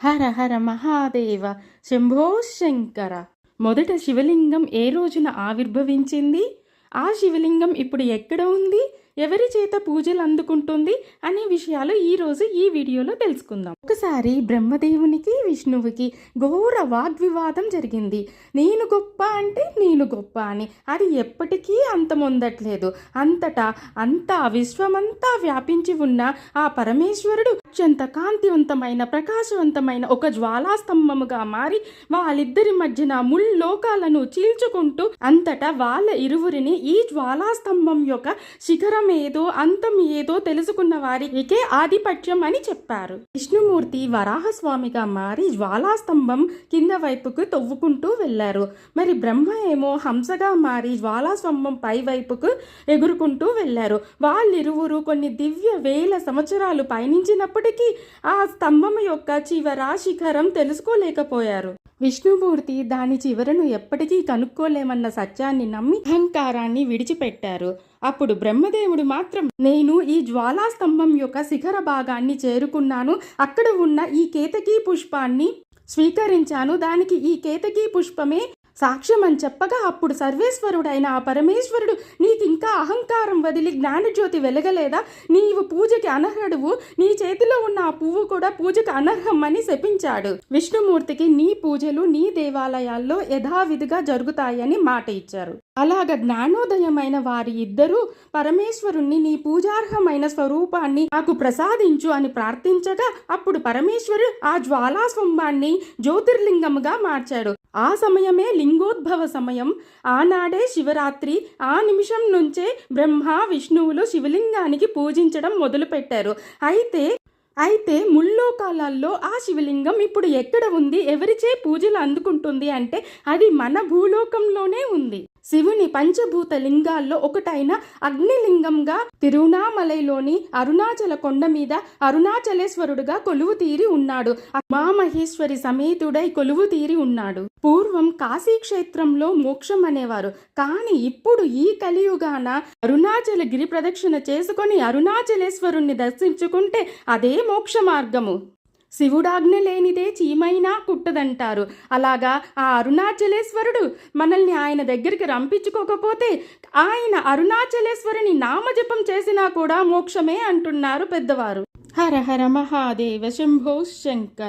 హర హర మహాదేవ! శంభో శంకర! మొదట శివలింగం ఏ రోజున ఆవిర్భవించింది? ఆ శివలింగం ఇప్పుడు ఎక్కడ ఉంది? ఎవరి చేత పూజలు అందుకుంటుంది అనే విషయాలు ఈరోజు ఈ వీడియోలో తెలుసుకుందాం. ఒకసారి బ్రహ్మదేవునికి విష్ణువుకి ఘోర వాగ్వివాదం జరిగింది. నేను గొప్ప అంటే నేను గొప్ప అని. అది ఎప్పటికీ అంతమొందట్లేదు. అంతటా అంతా విశ్వమంతా వ్యాపించి ఉన్న ఆ పరమేశ్వరుడు అత్యంత కాంతివంతమైన ప్రకాశవంతమైన ఒక జ్వాలాస్తంభముగా మారి వాళ్ళిద్దరి మధ్యన ముల్లోకాలను చీల్చుకుంటూ అంతటా వాళ్ళ ఇరువురిని ఈ జ్వాలాస్తంభం యొక్క శిఖరం ఏదో అంతం ఏదో తెలుసుకున్న వారికే ఆధిపత్యం అని చెప్పారు. విష్ణుమూర్తి వరాహస్వామిగా మారి జ్వాలాస్తంభం కింద వైపుకు తవ్వుకుంటూ వెళ్ళారు. మరి బ్రహ్మ ఏమో హంసగా మారి జ్వాలాస్తంభం పై వైపుకు ఎగురుకుంటూ వెళ్ళారు. వాళ్ళిరువురు కొన్ని దివ్య వేల సంవత్సరాలు పయనించినప్పటికీ ఆ స్తంభం యొక్క చివర శిఖరం తెలుసుకోలేకపోయారు. విష్ణుమూర్తి దాని చివరను ఎప్పటికీ కనుక్కోలేమన్న సత్యాన్ని నమ్మి అహంకారాన్ని విడిచిపెట్టారు. అప్పుడు బ్రహ్మదేవుడు మాత్రం నేను ఈ జ్వాలాస్తంభం యొక్క శిఖర భాగాన్ని చేరుకున్నాను. అక్కడ ఉన్న ఈ కేతకీ పుష్పాన్ని స్వీకరించాను. దానికి ఈ కేతకీ పుష్పమే సాక్ష్యం అని చెప్పగా అప్పుడు సర్వేశ్వరుడైన ఆ పరమేశ్వరుడు నీకింకా అహంకారం వదిలి జ్ఞానజ్యోతి వెలగలేదా? నీవు పూజకి అనర్హుడువు. నీ చేతిలో ఉన్న ఆ పువ్వు కూడా పూజకి అనర్హం అని శపించాడు. విష్ణుమూర్తికి నీ పూజలు నీ దేవాలయాల్లో యథావిధిగా జరుగుతాయని మాట ఇచ్చారు. అలాగ జ్ఞానోదయమైన వారి ఇద్దరూ పరమేశ్వరుణ్ణి నీ పూజార్హమైన స్వరూపాన్ని నాకు ప్రసాదించు అని ప్రార్థించగా అప్పుడు పరమేశ్వరుడు ఆ జ్వాలాస్వంభాన్ని జ్యోతిర్లింగముగా మార్చాడు. ఆ సమయమే లింగోద్భవ సమయం. ఆనాడే శివరాత్రి ఆ నిమిషం నుంచే బ్రహ్మ విష్ణువులు శివలింగానికి పూజించడం మొదలుపెట్టారు. అయితే అయితే కాలాల్లో ఆ శివలింగం ఇప్పుడు ఎక్కడ ఉంది? ఎవరిచే పూజలు అందుకుంటుంది అంటే అది మన భూలోకంలోనే ఉంది. శివుని పంచభూత లింగాల్లో ఒకటైన అగ్నిలింగంగా తిరువణామలైలోని అరుణాచల కొండ మీద అరుణాచలేశ్వరుడుగా కొలువు తీరి ఉన్నాడు. మహామహేశ్వరి సమేతుడై కొలువు తీరి ఉన్నాడు. పూర్వం కాశీ క్షేత్రంలో మోక్షం అనేవారు. కానీ ఇప్పుడు ఈ కలియుగాన అరుణాచల గిరి ప్రదక్షిణ చేసుకొని అరుణాచలేశ్వరుణ్ణి దర్శించుకుంటే అదే మోక్ష మార్గము. శివుడాజ్ఞ లేనిదే చీమైనా కుట్టదంటారు. అలాగా ఆ అరుణాచలేశ్వరుడు మనల్ని ఆయన దగ్గరికి రంపించుకోకపోతే ఆయన అరుణాచలేశ్వరుని నామజపం చేసినా కూడా మోక్షమే అంటున్నారు పెద్దవారు. హర హర మహాదేవ శంభో శంకర్.